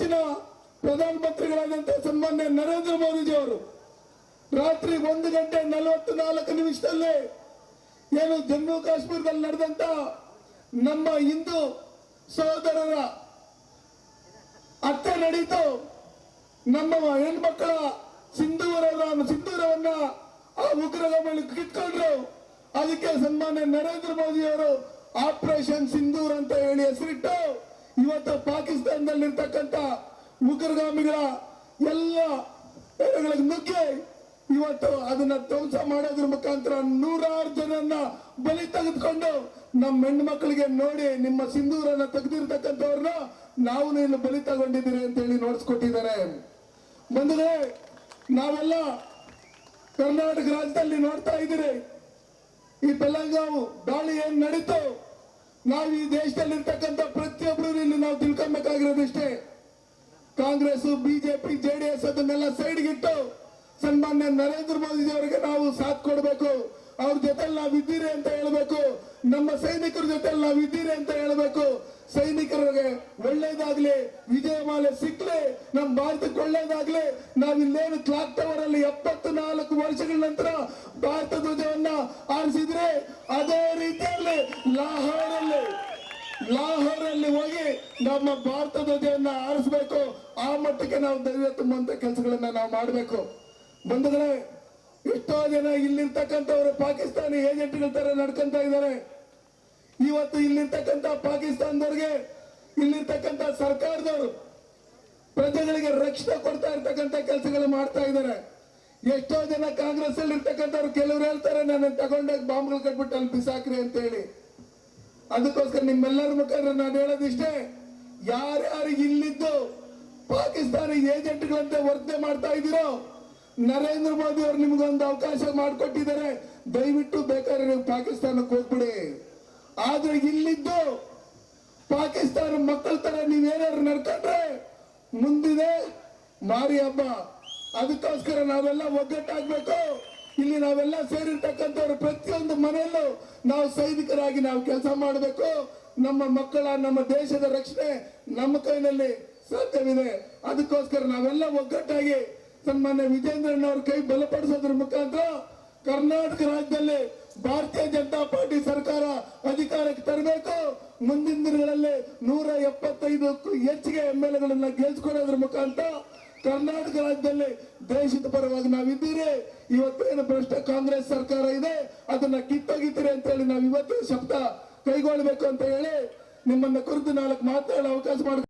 ನೆಚ್ಚಿನ ಪ್ರಧಾನಮಂತ್ರಿಗಳಾದಂತಹ ಸನ್ಮಾನ್ಯ ನರೇಂದ್ರ ಮೋದಿಜಿ ಅವರು ರಾತ್ರಿ ಒಂದು ಗಂಟೆ ನಲವತ್ತು ನಾಲ್ಕು ನಿಮಿಷದಲ್ಲಿ ಏನು ಜಮ್ಮು ಕಾಶ್ಮೀರದಲ್ಲಿ ನಡೆದಂತ ನಮ್ಮ ಹಿಂದೂ ಸಹೋದರರ ಅತ್ತೆ ನಡೀತು. ನಮ್ಮ ಹೆಣ್ಮಕ್ಕಳ ಸಿಂಧೂರವರ ಸಿಂಧೂರವನ್ನ ಆ ಉಗ್ರರ ಮೇಲೆ ಕಿತ್ಕೊಂಡ್ರು. ಅದಕ್ಕೆ ಸನ್ಮಾನ್ಯ ನರೇಂದ್ರ ಮೋದಿ ಅವರು ಆಪರೇಷನ್ ಸಿಂಧೂರ್ ಅಂತ ಹೇಳಿ ಹೆಸರಿಟ್ಟು ಇವತ್ತು ಪಾಕಿಸ್ತಾನದಲ್ಲಿರ್ತಕ್ಕಂಥ ಉಗ್ರಗಾಮಿಗಳ ಎಲ್ಲ ನುಗ್ಗಿ ಇವತ್ತು ಅದನ್ನ ಧ್ವಂಸ ಮಾಡೋದ್ರ ಮುಖಾಂತರ ನೂರಾರು ಜನನ್ನ ಬಲಿ ತೆಗೆದುಕೊಂಡು ನಮ್ಮ ಹೆಣ್ಣು ಮಕ್ಕಳಿಗೆ ನೋಡಿ ನಿಮ್ಮ ಸಿಂಧೂರನ್ನ ತೆಗೆದಿರ್ತಕ್ಕಂಥವ್ರನ್ನ ನಾವು ಇಲ್ಲಿ ಬಲಿ ತಗೊಂಡಿದ್ದೀರಿ ಅಂತ ಹೇಳಿ ನೋಡಿಸ್ಕೊಟ್ಟಿದ್ದಾರೆ. ಬಂದರೆ ನಾವೆಲ್ಲ ಕರ್ನಾಟಕ ರಾಜ್ಯದಲ್ಲಿ ನೋಡ್ತಾ ಇದ್ದೀರಿ. ಈ ಬೆಲ್ಲಂಗಾವು ದಾಳಿ ಏನ್ ನಡೀತು? ನಾವು ಈ ದೇಶದಲ್ಲಿ ಇರ್ತಕ್ಕಂಥ ಪ್ರತಿಯೊಬ್ಬರು ಇಲ್ಲಿ ನಾವು ತಿಳ್ಕೊಬೇಕಾಗಿರೋದಿಷ್ಟೇ. ಕಾಂಗ್ರೆಸ್, ಬಿಜೆಪಿ ಜೆಡಿಎಸ್ ಅದನ್ನೆಲ್ಲ ಸೈಡ್ಗಿಟ್ಟು ಸನ್ಮಾನ್ಯ ನರೇಂದ್ರ ಮೋದಿ ಅವರಿಗೆ ನಾವು ಸಾಥ್ ಕೊಡಬೇಕು. ಅವ್ರ ಜೊತೆ ನಾವಿದ್ದೀರಿ ಅಂತ ಹೇಳ್ಬೇಕು. ನಮ್ಮ ಸೈನಿಕರ ಜೊತೆ ನಾವಿದ್ದೀರಿ ಅಂತ ಹೇಳ್ಬೇಕು. ಸೈನಿಕರಿಗೆ ಒಳ್ಳೇದಾಗ್ಲಿ, ವಿಜಯಮಾಲೆ ಸಿಕ್ಲಿ ನಮ್ಮ ಭಾರತಕ್ಕೆ ಒಳ್ಳೇದಾಗ್ಲಿ. ನಾವಿಲ್ಲೇನು ಕ್ಲಾಕ್ ಟವರ್ ಅಲ್ಲಿ ಎಪ್ಪತ್ತು ನಾಲ್ಕು ವರ್ಷಗಳ ನಂತರ ಭಾರತ ಧ್ವಜವನ್ನ ಆರಿಸಿದ್ರೆ ಅದೇ ರೀತಿಯಲ್ಲಿ ಲಾಹೋರಲ್ಲಿ ಲಾಹೋರಲ್ಲಿ ಹೋಗಿ ನಮ್ಮ ಭಾರತ ಧ್ವಜವನ್ನ ಆರಿಸ್ಬೇಕು ಆ ಮಟ್ಟಕ್ಕೆ ನಾವು ಧೈರ್ಯ ತುಂಬುವಂತ ಕೆಲಸಗಳನ್ನ ನಾವು ಮಾಡಬೇಕು. ಬಂಧುಗಳೇ ಎಷ್ಟೋ ಜನ ಇಲ್ಲಿರ್ತಕ್ಕಂಥವ್ರು ಪಾಕಿಸ್ತಾನಿ ಏಜೆಂಟ್ಗಳ ತರ ನಡ್ಕೊಂತ ಇದ್ದಾರೆ. ಇವತ್ತು ಇಲ್ಲಿರ್ತಕ್ಕಂಥ ಪಾಕಿಸ್ತಾನದವ್ರಿಗೆ, ಇಲ್ಲಿರ್ತಕ್ಕಂಥ ಸರ್ಕಾರದವರು ಪ್ರಜೆಗಳಿಗೆ ರಕ್ಷಣೆ ಕೊಡ್ತಾ ಇರ್ತಕ್ಕಂಥ ಕೆಲಸಗಳು ಮಾಡ್ತಾ ಇದ್ದಾರೆ. ಎಷ್ಟೋ ಜನ ಕಾಂಗ್ರೆಸ್ ಅಲ್ಲಿ ಇರ್ತಕ್ಕಂಥವ್ರು ಕೆಲವರು ಹೇಳ್ತಾರೆ, ನನ್ನ ತಗೊಂಡಾಗ ಬಾಂಬ್ಗಳು ಕಟ್ಬಿಟ್ಟು ಅಲ್ಲಿ ಬಿಸಾಕ್ರಿ ಅಂತ ಹೇಳಿ ಅದಕ್ಕೋಸ್ಕರ ನಿಮ್ಮೆಲ್ಲರ ಮುಖಾಂತರ ನಾನು ಹೇಳೋದಿಷ್ಟೇ, ಯಾರ್ಯಾರು ಇಲ್ಲಿದ್ದು ಪಾಕಿಸ್ತಾನಿ ಏಜೆಂಟ್ಗಳಂತೆ ವರ್ತನೆ ಮಾಡ್ತಾ ಇದ್ದೀರೋ ನರೇಂದ್ರ ಮೋದಿ ಅವರು ನಿಮ್ಗೊಂದು ಅವಕಾಶ ಮಾಡಿಕೊಟ್ಟಿದ್ದಾರೆ. ದಯವಿಟ್ಟು ಬೇಕಾದ್ರೆ ನೀವು ಪಾಕಿಸ್ತಾನಕ್ಕೆ ಹೋಗ್ಬಿಡಿ. ಆದ್ರೆ ಇಲ್ಲಿದ್ದು ಪಾಕಿಸ್ತಾನ ಮಕ್ಕಳ ತರ ನೀವೇನಾದ್ರು ನಡ್ಕೊಂಡ್ರೆ ಮುಂದಿದೆ ಮಾರಿ ಹಬ್ಬ. ಅದಕ್ಕೋಸ್ಕರ ನಾವೆಲ್ಲ ಒಗ್ಗಟ್ಟಾಗ್ಬೇಕು. ಇಲ್ಲಿ ನಾವೆಲ್ಲ ಸೇರಿರ್ತಕ್ಕಂಥವ್ರು ಪ್ರತಿಯೊಂದು ಮನೆಯಲ್ಲೂ ನಾವು ಸೈನಿಕರಾಗಿ ನಾವು ಕೆಲಸ ಮಾಡಬೇಕು. ನಮ್ಮ ಮಕ್ಕಳ, ನಮ್ಮ ದೇಶದ ರಕ್ಷಣೆ ನಮ್ಮ ಕೈನಲ್ಲಿ ಸಾಧ್ಯವಿದೆ. ಅದಕ್ಕೋಸ್ಕರ ನಾವೆಲ್ಲ ಒಗ್ಗಟ್ಟಾಗಿ ಸನ್ಮಾನ್ಯ ವಿಜೇಂದ್ರಣ್ಣ ಅವ್ರ ಕೈ ಬಲಪಡಿಸೋದ್ರ ಮುಖಾಂತರ ಕರ್ನಾಟಕ ರಾಜ್ಯದಲ್ಲಿ ಭಾರತೀಯ ಜನತಾ ಪಾರ್ಟಿ ಸರ್ಕಾರ ಅಧಿಕಾರಕ್ಕೆ ತರಬೇಕು. ಮುಂದಿನ ದಿನಗಳಲ್ಲಿ ನೂರ ಎಪ್ಪತ್ತೈದಕ್ಕೂ ಹೆಚ್ಚಿಗೆ ಎಂ ಎಲ್ ಎಗಳನ್ನ ಗೆಲ್ಸ್ಕೊಡೋದ್ರ ಮುಖಾಂತರ ಕರ್ನಾಟಕ ರಾಜ್ಯದಲ್ಲಿ ದೇಶದ ಪರವಾಗಿ ನಾವಿದ್ದೀರಿ. ಇವತ್ತೇನು ಭ್ರಷ್ಟ ಕಾಂಗ್ರೆಸ್ ಸರ್ಕಾರ ಇದೆ, ಅದನ್ನ ಕಿತ್ತೊಗಿತೀರಿ ಅಂತ ಹೇಳಿ ನಾವು ಇವತ್ತು ಶಬ್ದ ಕೈಗೊಳ್ಳಬೇಕು ಅಂತ ಹೇಳಿ ನಿಮ್ಮನ್ನ ಕುರಿತು ನಾಲ್ಕು ಮಾತಾಡಲು ಅವಕಾಶ ಮಾಡಿ